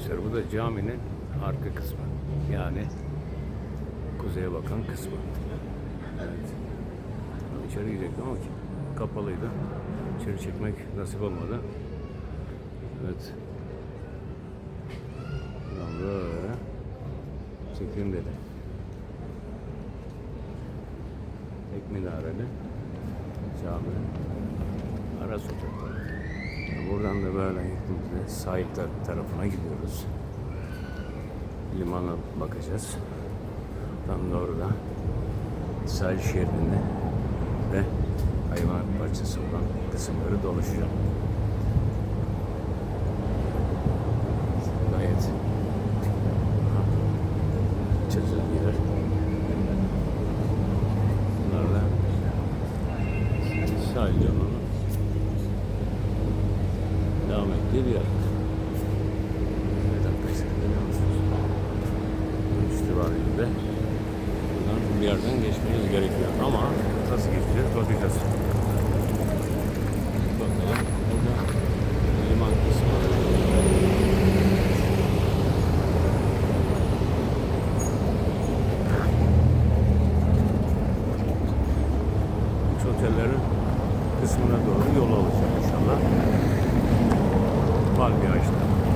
arkadaşlar. Bu da caminin arka kısmı. Yani kuzeye bakan kısmı. Evet. İçeri girecektim ama kapalıydı. İçeri çekmek nasip olmadı. Evet. Buradan böyle çekeyim dedi. Tek minareli cami. Ara sokakları. Buradan da böyle gittiğimizde sahil tar- tarafına gidiyoruz. Limana bakacağız. Tam da orada sahil şeridinde ve hayvan bahçesi olan kısımları dolaşacağım. Gayet çözülmeler. Bunlar da sahil yolunun ettiği bir yer. Evet arkadaşlar görüyor musunuz? İstibarıyla buradan bir yerden geçmeniz gerekiyor. Ama nasıl geçeceğiz bakacağız. Bakalım. Burada liman kısmı. Üç otellerin kısmına doğru yol alacağım точно.